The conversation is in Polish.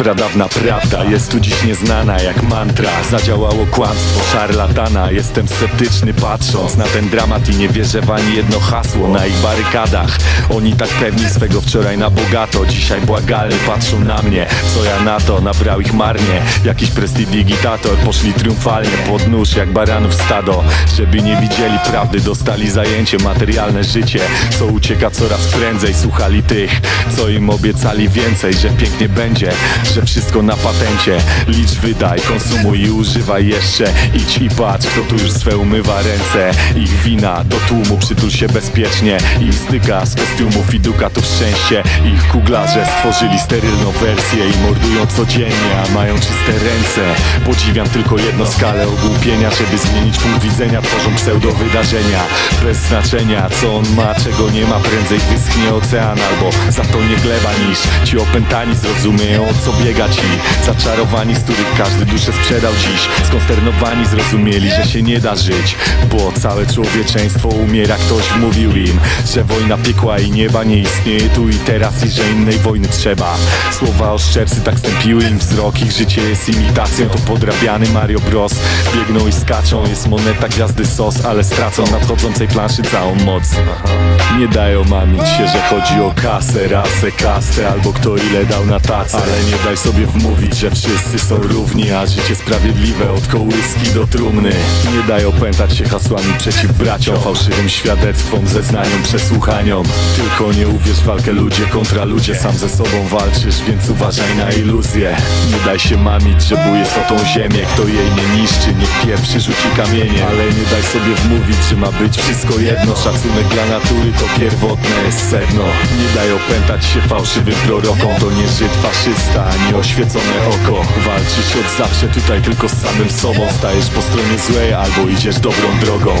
Pradawna prawda jest tu dziś nieznana jak mantra. Zadziałało kłamstwo szarlatana. Jestem sceptyczny patrząc na ten dramat I nie wierzę w ani jedno hasło na ich barykadach. Oni tak pewni swego wczoraj na bogato Dzisiaj błagalnie patrzą na mnie. Co ja na to? Nabrał ich marnie. Jakiś prestidigitator Poszli triumfalnie pod nóż jak baranów stado. Żeby nie widzieli prawdy Dostali zajęcie, materialne życie. Co ucieka coraz prędzej Słuchali tych, co im obiecali więcej Że pięknie będzie, że wszystko na patencie. Licz, wydaj, konsumuj i używaj jeszcze. Idź i patrz, kto tu już swe umywa ręce. Ich wina do tłumu, przytul się bezpiecznie. Ich styka z kostiumów i dukatów szczęście. Ich kuglarze stworzyli sterylną wersję I mordują codziennie, a mają czyste ręce. Podziwiam tylko jedno skalę ogłupienia Żeby zmienić punkt widzenia, tworzą pseudo wydarzenia. Bez znaczenia, co on ma, czego nie ma Prędzej wyschnie ocean albo zatonie gleba niż Ci opętani zrozumieją co biega ci. Zaczarowani, z których każdy duszę sprzedał dziś. Skonsternowani zrozumieli, że się nie da żyć Bo całe człowieczeństwo umiera. Ktoś wmówił im, że wojna piekła i nieba nie istnieje tu i teraz I że innej wojny trzeba. Słowa oszczercy tak stępiły im wzrok. Ich życie jest imitacją, to podrabiany Mario Bros. Biegną i skaczą, jest moneta gwiazdy sos Ale stracą nadchodzącej planszy całą moc. Nie dają mamić się, że chodzi o kasę, rasę, kastę Albo kto ile dał na tacę. Ale nie daj sobie wmówić, że wszyscy są równi A życie sprawiedliwe od kołyski do trumny. Nie daj opętać się hasłami przeciw braciom Fałszywym świadectwom, zeznaniom, przesłuchaniom. Tylko nie uwierz walkę ludzie kontra ludzie Sam ze sobą walczysz, więc uważaj na iluzję. Nie daj się mamić, że bujesz o tą ziemię Kto jej nie niszczy, niech pierwszy rzuci kamienie. Ale nie daj sobie wmówić, że ma być wszystko jedno Szacunek dla natury to pierwotne jest sedno. Nie daj opętać się fałszywym prorokom To nie Żyd faszysta, ani oświecone oko Walczysz od zawsze tutaj tylko z samym sobą Stajesz po stronie złej albo idziesz dobrą drogą.